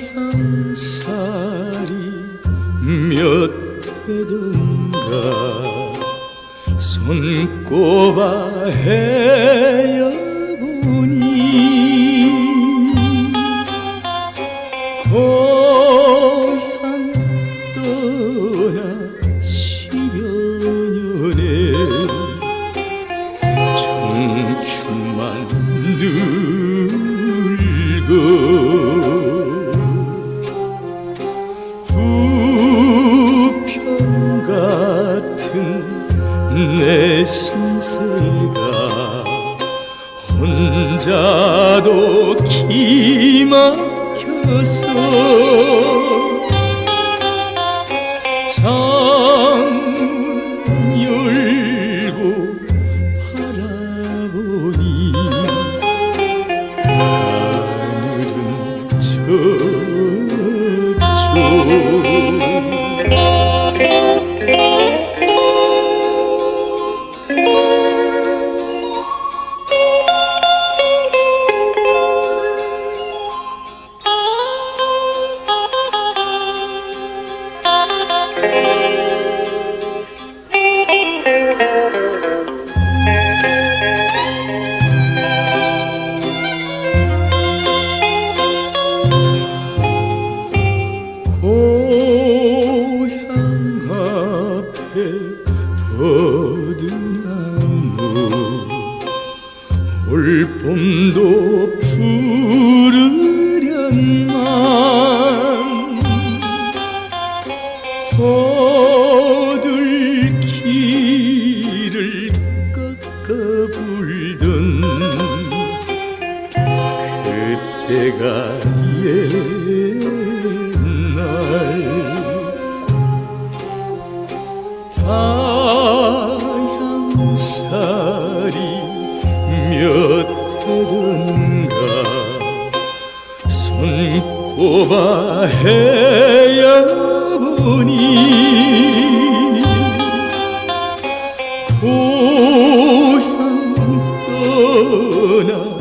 하얀 살이 몇 해든가 손꼽아 헤어 떠나 십여 년에. 청춘만 늙고 부평 같은 내 신세가 혼자도 기막혀서 창문 열고 바라보니 하늘은 저쪽 버드나무 올봄도 푸르련만 호들기를 깎아 불던 그때가 옛 해든가 손꼽아 헤어보니 고향 떠나